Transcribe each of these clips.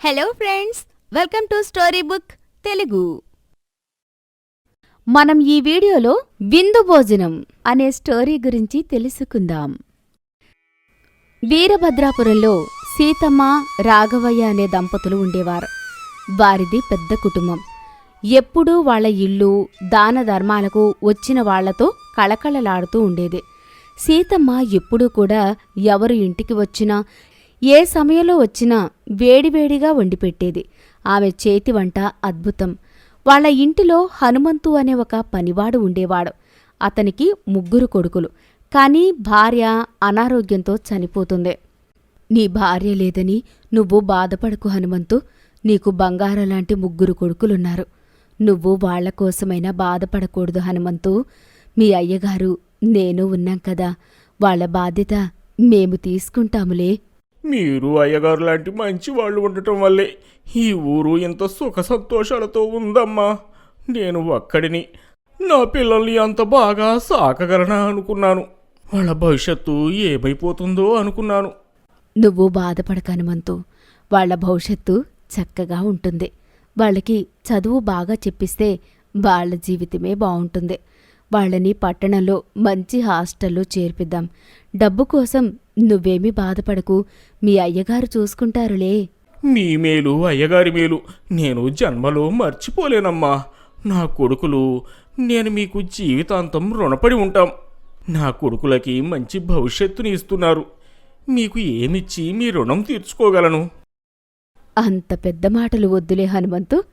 Hello friends welcome to story book Telugu మనం ఈ వీడియోలో విందు భోజనం అనే స్టోరీ గురించి తెలుసుకుందాం. వీరభద్రాపురంలో సీతమ్మ రాఘవయ్య అనే దంపతులు ఉండేవారు. వారిది పెద్ద కుటుంబం. ఎప్పుడూ వాళ్ళ ఇల్లు దాన ధర్మాలకు వచ్చిన వాళ్ళతో కళకళలాడుతూ ఉండేది. సీతమ్మ ఎప్పుడూ కూడా ఎవరు ఇంటికి వచ్చినా ఏ సమయంలో వచ్చినా వేడివేడిగా వండిపెట్టేది. ఆమె చేతి వంట అద్భుతం. వాళ్ళ ఇంటిలో హనుమంతు అనే ఒక పనివాడు ఉండేవాడు. అతనికి ముగ్గురు కొడుకులు. కానీ భార్య అనారోగ్యంతో చనిపోతుంది. నీ భార్య లేదని నువ్వు బాధపడకు హనుమంతు. నీకు బంగారం లాంటి ముగ్గురు కొడుకులున్నారు. నువ్వు వాళ్ళ కోసమైనా బాధపడకూడదు హనుమంతు. మీ అయ్యగారు నేను ఉన్నాం కదా. వాళ్ళ బాధ్యత మేము తీసుకుంటాములే. మీరు అయ్యగారు లాంటి మంచి వాళ్ళు ఉండటం వల్లే ఈ ఊరు ఇంత సుఖ సంతోషాలతో ఉందమ్మా. నేను ఒక్కడిని. నా పిల్లల్ని అంత బాగా సాకగలనా అనుకున్నాను. వాళ్ళ భవిష్యత్తు ఏమైపోతుందో అనుకున్నాను. నువ్వు బాధపడక హనుమంతు వాళ్ళ భవిష్యత్తు చక్కగా ఉంటుంది. వాళ్ళకి చదువు బాగా చెప్పిస్తే వాళ్ళ జీవితమే బాగుంటుంది. వాళ్ళని పట్టణంలో మంచి హాస్టల్లో చేర్పిద్దాం. డబ్బు కోసం నువ్వేమీ బాధపడకు. మీ అయ్యగారు చూసుకుంటారులే. మీ మేలు అయ్యగారి మేలు. నేను జన్మలో మర్చిపోలేనమ్మా. నా కొడుకులు నేను మీకు జీవితాంతం రుణపడి ఉంటాం. నా కొడుకులకి మంచి భవిష్యత్తుని ఇస్తున్నారు. మీకు ఏమిచ్చి మీ రుణం తీర్చుకోగలను? అంత పెద్ద మాటలు వద్దులే హనుమంతు.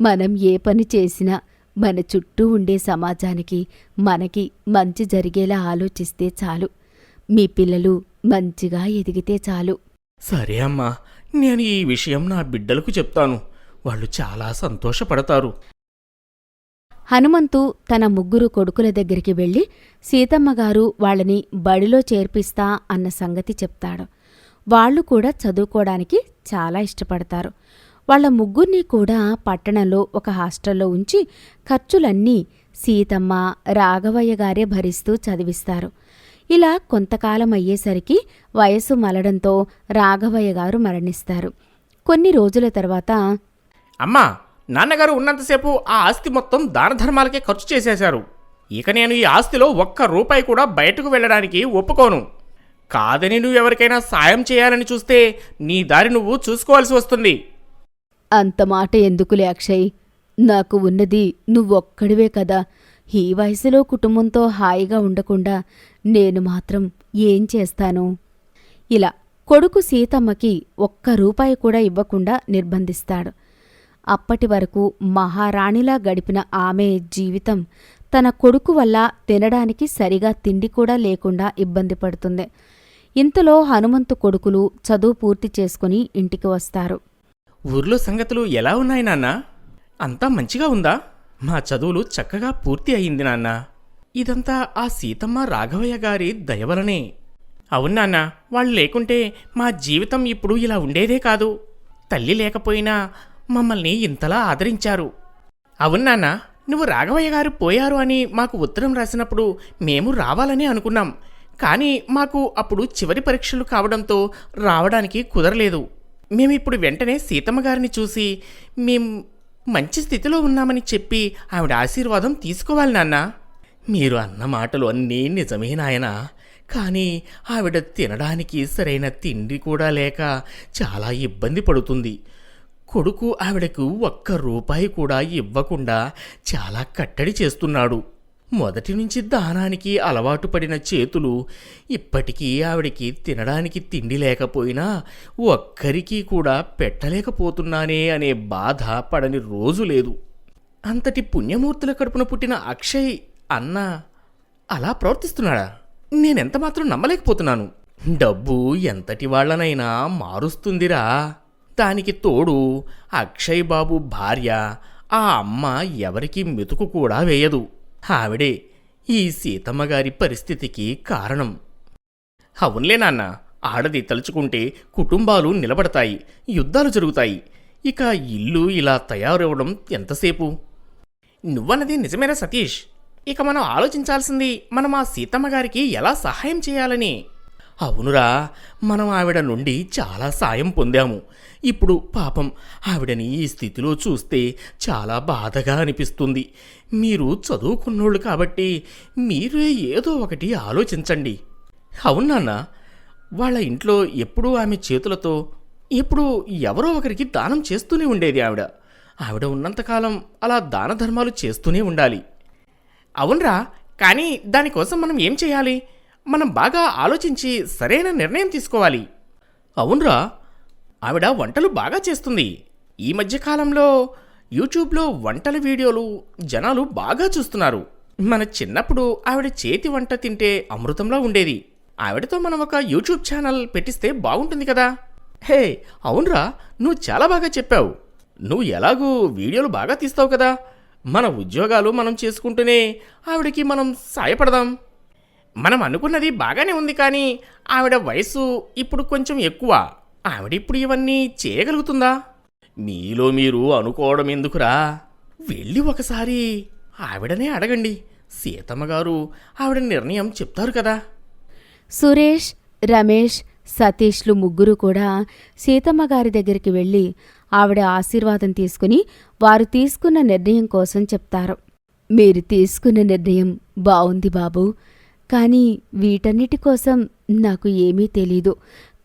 మనం ఏ పని చేసినా మన చుట్టూ ఉండే సమాజానికి మనకి మంచి జరిగేలా ఆలోచిస్తే చాలు. మీ పిల్లలు మంచిగా ఎదిగితే చాలు. సరే అమ్మా నేను ఈ విషయం నా బిడ్డలకు చెప్తాను. వాళ్ళు చాలా సంతోషపడతారు. హనుమంతు తన ముగ్గురు కొడుకుల దగ్గరికి వెళ్ళి సీతమ్మగారు వాళ్ళని బడిలో చేర్పిస్తా అన్న సంగతి చెప్తాడు. వాళ్ళు కూడా చదువుకోవడానికి చాలా ఇష్టపడతారు. వాళ్ళ ముగ్గురిని కూడా పట్టణంలో ఒక హాస్టల్లో ఉంచి ఖర్చులన్నీ సీతమ్మ రాఘవయ్య గారే భరిస్తూ చదివిస్తారు. ఇలా కొంతకాలం అయ్యేసరికి వయసు మలడంతో రాఘవయ్య గారు మరణిస్తారు. కొన్ని రోజుల తర్వాత అమ్మా నాన్నగారు ఉన్నంతసేపు ఆ ఆస్తి మొత్తం దాన ధర్మాలకే ఖర్చు చేసేశారు. ఇక నేను ఈ ఆస్తిలో ఒక్క రూపాయి కూడా బయటకు వెళ్ళడానికి ఒప్పుకోను. కాదని నువ్వు ఎవరికైనా సాయం చేయాలని చూస్తే నీ దారి నువ్వు చూసుకోవాల్సి వస్తుంది. అంత మాట ఎందుకులే అక్షయ్? నాకు ఉన్నది నువ్వొక్కడివే కదా. ఈ వయసులో కుటుంబంతో హాయిగా ఉండకుండా నేను మాత్రం ఏం చేస్తాను? ఇలా కొడుకు సీతమ్మకి ఒక్క రూపాయి కూడా ఇవ్వకుండా నిర్బంధిస్తాడు. అప్పటి వరకు మహారాణిలా గడిపిన ఆమె జీవితం తన కొడుకు వల్ల తినడానికి సరిగా తిండి కూడా లేకుండా ఇబ్బంది పడుతుంది. ఇంతలో హనుమంతు కొడుకులు చదువు పూర్తి చేసుకుని ఇంటికి వస్తారు. ఊర్లో సంగతులు ఎలా ఉన్నాయి నాన్న? అంతా మంచిగా ఉందా? మా చదువులు చక్కగా పూర్తి అయింది నాన్న. ఇదంతా ఆ సీతమ్మ రాఘవయ్య గారి దయవలనే. అవునాన్న వాళ్ళు లేకుంటే మా జీవితం ఇప్పుడు ఇలా ఉండేదే కాదు. తల్లి లేకపోయినా మమ్మల్ని ఇంతలా ఆదరించారు. అవునాన్న నువ్వు రాఘవయ్య గారు పోయారు అని మాకు ఉత్తరం రాసినప్పుడు మేము రావాలని అనుకున్నాం. కానీ మాకు అప్పుడు చివరి పరీక్షలు కావడంతో రావడానికి కుదరలేదు. మేమిప్పుడు వెంటనే సీతమ్మ గారిని చూసి మేం మంచి స్థితిలో ఉన్నామని చెప్పి ఆవిడ ఆశీర్వాదం తీసుకోవాలి నాన్నా. మీరు అన్న మాటలు అన్నీ నిజమే నాయనా. కానీ ఆవిడ తినడానికి సరైన తిండి కూడా లేక చాలా ఇబ్బంది పడుతుంది. కొడుకు ఆవిడకు ఒక్క రూపాయి కూడా ఇవ్వకుండా చాలా కట్టడి చేస్తున్నాడు. మొదటి నుంచి దానానికి అలవాటు పడిన చేతులు ఇప్పటికీ ఆవిడికి తినడానికి తిండి లేకపోయినా ఒక్కరికి కూడా పెట్టలేకపోతున్నానే అనే బాధ పడని రోజు లేదు. అంతటి పుణ్యమూర్తుల కడుపున పుట్టిన అక్షయ్ అన్న అలా ప్రవర్తిస్తున్నాడా? నేనెంత మాత్రం నమ్మలేకపోతున్నాను. డబ్బు ఎంతటి వాళ్ళనైనా మారుస్తుందిరా. దానికి తోడు అక్షయ్ బాబు భార్య ఆ అమ్మ ఎవరికి మెతుకు కూడా వేయదు. ఆవిడే ఈ సీతమ్మ గారి పరిస్థితికి కారణం. అవునులే నాన్న ఆడది తలుచుకుంటే కుటుంబాలు నిలబడతాయి యుద్ధాలు జరుగుతాయి. ఇక ఇల్లు ఇలా తయారవడం ఎంతసేపు? నువ్వన్నది నిజమేనా సతీష్. ఇక మనం ఆలోచించాల్సింది మనం ఆ సీతమ్మ గారికి ఎలా సహాయం చేయాలని. అవునురా మనం ఆవిడ నుండి చాలా సాయం పొందాము. ఇప్పుడు పాపం ఆవిడని ఈ స్థితిలో చూస్తే చాలా బాధగా అనిపిస్తుంది. మీరు చదువుకున్నోళ్ళు కాబట్టి మీరే ఏదో ఒకటి ఆలోచించండి. అవునాన్న వాళ్ళ ఇంట్లో ఎప్పుడూ ఆమె చేతులతో ఎప్పుడూ ఎవరో ఒకరికి దానం చేస్తూనే ఉండేది ఆవిడ. ఆవిడ ఉన్నంతకాలం అలా దాన ధర్మాలు చేస్తూనే ఉండాలి. అవునరా కానీ దానికోసం మనం ఏం చేయాలి? మనం బాగా ఆలోచించి సరైన నిర్ణయం తీసుకోవాలి. అవునరా ఆవిడ వంటలు బాగా చేస్తుంది. ఈ మధ్యకాలంలో యూట్యూబ్లో వంటల వీడియోలు జనాలు బాగా చూస్తున్నారు. మన చిన్నప్పుడు ఆవిడ చేతి వంట తింటే అమృతంలా ఉండేది. ఆవిడతో మనం ఒక యూట్యూబ్ ఛానల్ పెట్టిస్తే బాగుంటుంది కదా. హే అవునరా నువ్వు చాలా బాగా చెప్పావు. నువ్వు ఎలాగూ వీడియోలు బాగా తీస్తావు కదా. మన ఉద్యోగాలు మనం చేసుకుంటూనే ఆవిడకి మనం సాయపడదాం. మనం అనుకున్నది బాగానే ఉంది కానీ ఆవిడ వయసు ఇప్పుడు కొంచెం ఎక్కువ. ఆవిడ ఇప్పుడు ఇవన్నీ చేయగలుగుతుందా? మీలో మీరు అనుకోవడం ఎందుకురా? వెళ్ళి ఒకసారి ఆవిడనే అడగండి. సీతమ్మ గారు ఆవిడ నిర్ణయం చెప్తారు కదా. సురేష్ రమేష్ సతీష్లు ముగ్గురు కూడా సీతమ్మ గారి దగ్గరికి వెళ్ళి ఆవిడ ఆశీర్వాదం తీసుకుని వారు తీసుకున్న నిర్ణయం కోసం చెప్తారు. మీరు తీసుకున్న నిర్ణయం బావుంది బాబు. కానీ వీటన్నిటి కోసం నాకు ఏమీ తెలీదు.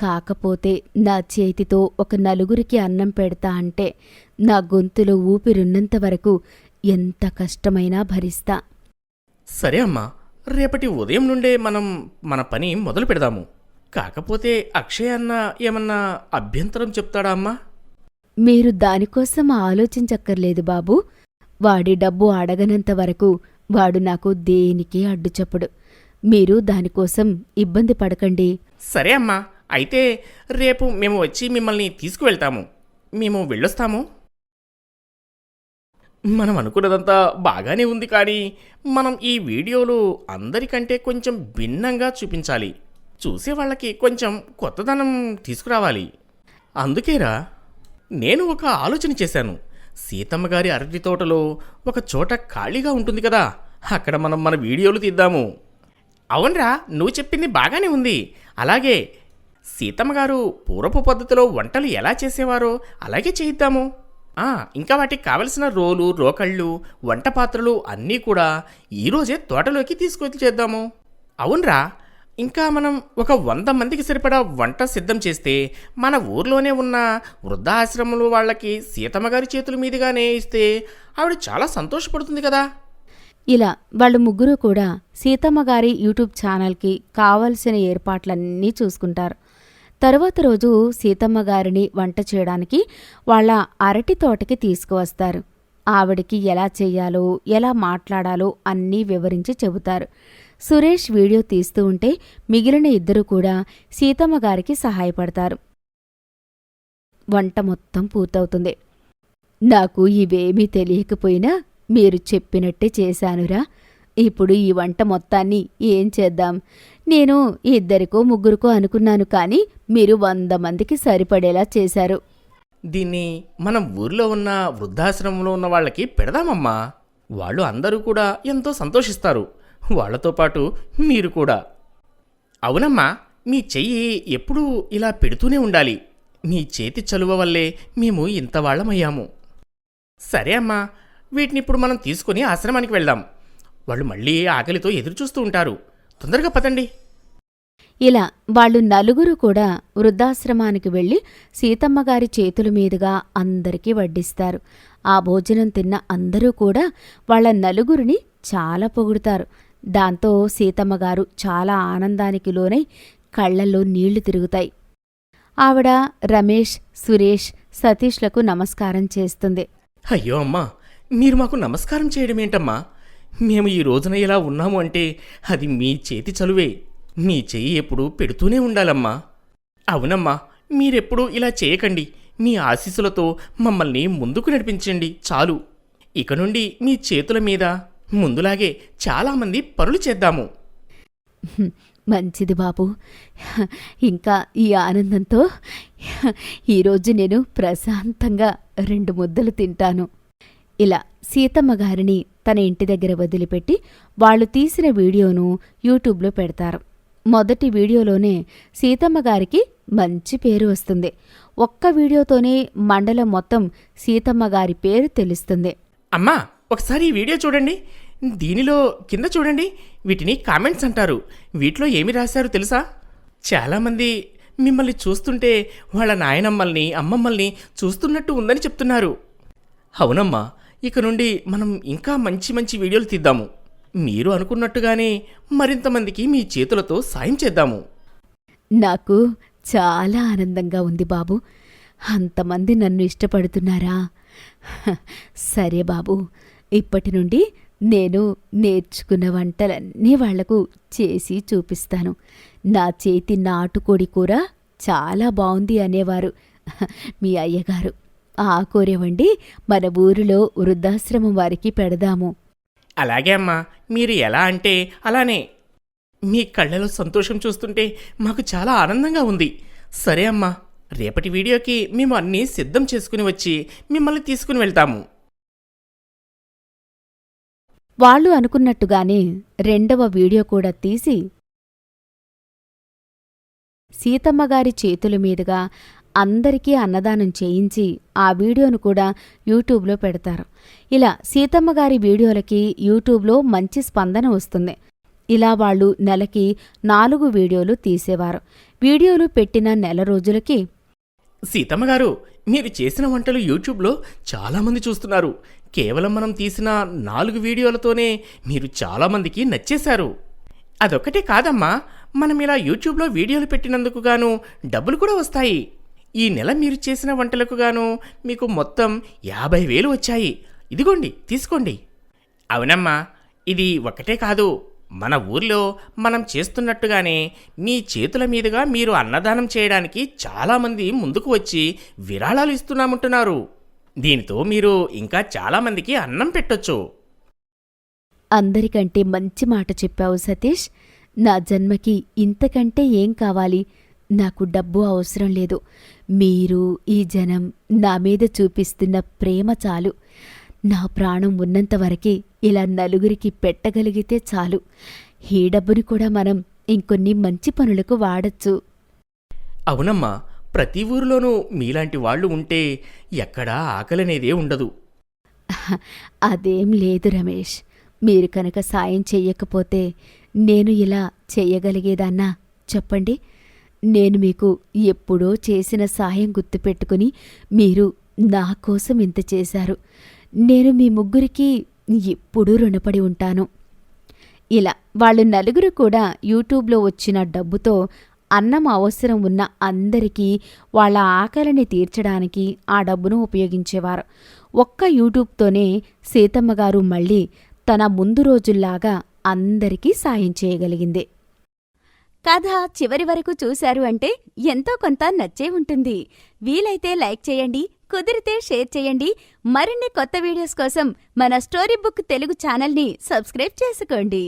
కాకపోతే నా చేతితో ఒక నలుగురికి అన్నం పెడతా అంటే నా గొంతులో ఊపిరున్నంత వరకు ఎంత కష్టమైనా భరిస్తా. సరే అమ్మా రేపటి ఉదయం నుండే మనం మన పని మొదలు పెడదాము కాకపోతే అక్షయ్ అన్న ఏమన్నా అభ్యంతరం చెప్తాడా అమ్మా? మీరు దానికోసం ఆలోచించక్కర్లేదు బాబు. వాడి డబ్బు అడగనంత వరకు వాడు నాకు దేనికి అడ్డుచప్పుడు. మీరు దానికోసం ఇబ్బంది పడకండి. సరే అమ్మా అయితే రేపు మేము వచ్చి మిమ్మల్ని తీసుకువెళ్తాము. మేము వెళ్ళొస్తాము. మనం అనుకున్నదంతా బాగానే ఉంది కానీ మనం ఈ వీడియోలు అందరికంటే కొంచెం భిన్నంగా చూపించాలి. చూసే వాళ్ళకి కొంచెం కొత్తదనం తీసుకురావాలి. అందుకేరా నేను ఒక ఆలోచన చేశాను. సీతమ్మ గారి అరటి తోటలో ఒక చోట ఖాళీగా ఉంటుంది కదా. అక్కడ మనం మన వీడియోలు తీద్దాము. అవునరా నువ్వు చెప్పింది బాగానే ఉంది. అలాగే సీతమ్మ గారు పూర్వపు పద్ధతిలో వంటలు ఎలా చేసేవారో అలాగే చేయిద్దాము. ఇంకా వాటికి కావలసిన రోలు రోకళ్ళు వంట పాత్రలు అన్నీ కూడా ఈరోజే తోటలోకి తీసుకొచ్చి చేద్దాము. అవునరా ఇంకా మనం ఒక వంద మందికి సరిపడా వంట సిద్ధం చేస్తే మన ఊర్లోనే ఉన్న వృద్ధాశ్రమంలో వాళ్ళకి సీతమ్మ గారి చేతుల మీదుగానే ఇస్తే ఆవిడ చాలా సంతోషపడుతుంది కదా. ఇలా వాళ్ళు ముగ్గురు కూడా సీతమ్మ గారి యూట్యూబ్ ఛానల్కి కావలసిన ఏర్పాట్లన్నీ చూసుకుంటారు. తరువాత రోజు సీతమ్మ గారిని వంట చేయడానికి వాళ్ళ అరటి తోటకి తీసుకువస్తారు. ఆవిడికి ఎలా చేయాలో ఎలా మాట్లాడాలో అన్నీ వివరించి చెబుతారు. సురేష్ వీడియో తీస్తూ ఉంటే మిగిలిన ఇద్దరు కూడా సీతమ్మ గారికి సహాయపడతారు. వంట మొత్తం పూర్తవుతుంది. నాకు ఇవేమీ తెలియకపోయినా మీరు చెప్పినట్టే చేశానురా. ఇప్పుడు ఈ వంట మొత్తాన్ని ఏం చేద్దాం? నేను ఇద్దరికో ముగ్గురికో అనుకున్నాను కానీ మీరు వంద మందికి సరిపడేలా చేశారు. దీన్ని మనం ఊర్లో ఉన్న వృద్ధాశ్రమంలో ఉన్న వాళ్ళకి పెడదామమ్మా. వాళ్ళు అందరూ కూడా ఎంతో సంతోషిస్తారు. వాళ్ళతో పాటు మీరు కూడా. అవునమ్మా మీ చెయ్యి ఎప్పుడూ ఇలా పెడుతూనే ఉండాలి. మీ చేతి చలువ వల్లే మేము ఇంత వాళ్ళమయ్యాము. సరే అమ్మా వీటిని ఇప్పుడు మనం తీసుకుని ఆశ్రమానికి వెళ్దాం. వాళ్ళు మళ్ళీ ఆకలితో ఎదురుచూస్తూ ఉంటారు. తొందరగా పదండి. ఇలా వాళ్ళు నలుగురు కూడా వృద్ధాశ్రమానికి వెళ్ళి సీతమ్మ గారి చేతుల మీదుగా అందరికీ వడ్డిస్తారు. ఆ భోజనం తిన్న అందరూ కూడా వాళ్ళ నలుగురిని చాలా పొగుడుతారు. దాంతో సీతమ్మ గారు చాలా ఆనందానికి లోనై కళ్ళల్లో నీళ్ళు తిరుగుతాయి. ఆవిడ రమేష్ సురేష్ సతీష్లకు నమస్కారం చేస్తుంది. అయ్యో అమ్మా మీరు మాకు నమస్కారం చేయడం ఏంటమ్మా? మేము ఈ రోజున ఇలా ఉన్నాము అంటే అది మీ చేతి చలువే. మీ చెయ్యి ఎప్పుడు పెడుతూనే ఉండాలమ్మా. అవునమ్మా మీరెప్పుడూ ఇలా చేయకండి. మీ ఆశీస్సులతో మమ్మల్ని ముందుకు నడిపించండి చాలు. ఇక నుండి మీ చేతుల మీద ముందులాగే చాలామంది పనులు చేద్దాము. "హ్మ్, మంచిది బాబు. ఇంకా ఈ ఆనందంతో ఈరోజు నేను ప్రశాంతంగా రెండు ముద్దలు తింటాను. ఇలా సీతమ్మ గారిని తన ఇంటి దగ్గర వదిలిపెట్టి వాళ్ళు తీసిన వీడియోను యూట్యూబ్లో పెడతారు. మొదటి వీడియోలోనే సీతమ్మ గారికి మంచి పేరు వస్తుంది. ఒక్క వీడియోతోనే మండలం మొత్తం సీతమ్మ గారి పేరు తెలుస్తుంది. అమ్మా! ఒకసారి ఈ వీడియో చూడండి. దీనిలో కింద చూడండి. వీటిని కామెంట్స్ అంటారు. వీటిలో ఏమి రాశారు తెలుసా? చాలామంది మిమ్మల్ని చూస్తుంటే వాళ్ళ నాయనమ్మల్ని అమ్మమ్మల్ని చూస్తున్నట్టు ఉందని చెప్తున్నారు. అవునమ్మా ఇక నుండి మనం ఇంకా మంచి మంచి వీడియోలు తీద్దాము. మీరు అనుకున్నట్టుగానే మరింతమందికి మీ చేతులతో సాయం చేద్దాము. నాకు చాలా ఆనందంగా ఉంది బాబు. అంతమంది నన్ను ఇష్టపడుతున్నారా? సరే బాబు. ఇప్పటి నుండి నేను నేర్చుకున్న వంటలన్నీ వాళ్ళకు చేసి చూపిస్తాను. నా చేతి నాటుకోడి కూర చాలా బాగుంది అనేవారు మీ అయ్యగారు. ఆ కూర వండి మన ఊరిలో వృద్ధాశ్రమం వారికి పెడదాము. అలాగే అమ్మా మీరు ఎలా అంటే అలానే. మీ కళ్ళలో సంతోషం చూస్తుంటే మాకు చాలా ఆనందంగా ఉంది. సరే అమ్మా రేపటి వీడియోకి మేము అన్నీ సిద్ధం చేసుకుని వచ్చి మిమ్మల్ని తీసుకుని వెళ్తాము. వాళ్ళు అనుకున్నట్టుగానే రెండవ వీడియో కూడా తీసి సీతమ్మగారి చేతుల మీదుగా అందరికీ అన్నదానం చేయించి ఆ వీడియోను కూడా యూట్యూబ్లో పెడతారు. ఇలా సీతమ్మగారి వీడియోలకి యూట్యూబ్లో మంచి స్పందన వస్తుంది. ఇలా వాళ్ళు నెలకి నాలుగు వీడియోలు తీసేవారు. వీడియోలు పెట్టిన నెల రోజులకి సీతమ్మగారు మీరు చేసిన వంటలు యూట్యూబ్లో చాలామంది చూస్తున్నారు. కేవలం మనం తీసిన నాలుగు వీడియోలతోనే మీరు చాలామందికి నచ్చేశారు. అదొక్కటే కాదమ్మా మనం ఇలా యూట్యూబ్లో వీడియోలు పెట్టినందుకు గాను డబ్బులు కూడా వస్తాయి. ఈ నెల మీరు చేసిన వంటలకు గాను మీకు మొత్తం యాభై వేలు వచ్చాయి. ఇదిగోండి తీసుకోండి. అవునమ్మా ఇది ఒకటే కాదు. మన ఊర్లో మనం చేస్తున్నట్టుగానే మీ చేతుల మీదుగా మీరు అన్నదానం చేయడానికి చాలామంది ముందుకు వచ్చి విరాళాలు ఇస్తున్నామంటున్నారు. దీనితో మీరు ఇంకా చాలామందికి అన్నం పెట్టొచ్చు. అందరికంటే మంచి మాట చెప్పావు సతీష్. నా జన్మకి ఇంతకంటే ఏం కావాలి? నాకు డబ్బు అవసరం లేదు. మీరు ఈ జనం నా మీద చూపిస్తున్న ప్రేమ చాలు. నా ప్రాణం ఉన్నంతవరకే ఇలా నలుగురికి పెట్టగలిగితే చాలు. ఈ డబ్బుని కూడా మనం ఇంకొన్ని మంచి పనులకు వాడచ్చు. అవునమ్మా. ప్రతి ఊరిలోనూ మీలాంటి వాళ్ళు ఉంటే ఎక్కడా ఆకలనేదే ఉండదు. అదేం లేదు రమేష్. మీరు కనుక సాయం చెయ్యకపోతే నేను ఇలా చెయ్యగలిగేదన్నా? చెప్పండి. నేను మీకు ఎప్పుడో చేసిన సాయం గుర్తుపెట్టుకుని మీరు నా కోసం ఇంత చేశారు. నేను మీ ముగ్గురికి ఎప్పుడూ రుణపడి ఉంటాను. ఇలా వాళ్ళు నలుగురు కూడా యూట్యూబ్లో వచ్చిన డబ్బుతో అన్నం అవసరం ఉన్న అందరికీ వాళ్ళ ఆకలిని తీర్చడానికి ఆ డబ్బును ఉపయోగించేవారు. ఒక్క యూట్యూబ్తోనే సీతమ్మ గారు మళ్ళీ తన ముందు రోజుల్లాగా అందరికీ సాయం చేయగలిగింది. కథ చివరి వరకు చూశారు అంటే ఎంతో కొంత నచ్చే ఉంటుంది. వీలైతే లైక్ చేయండి కుదిరితే షేర్ చేయండి. మరిన్ని కొత్త వీడియోస్ కోసం మన స్టోరీ బుక్ తెలుగు ఛానల్ని సబ్స్క్రైబ్ చేసుకోండి.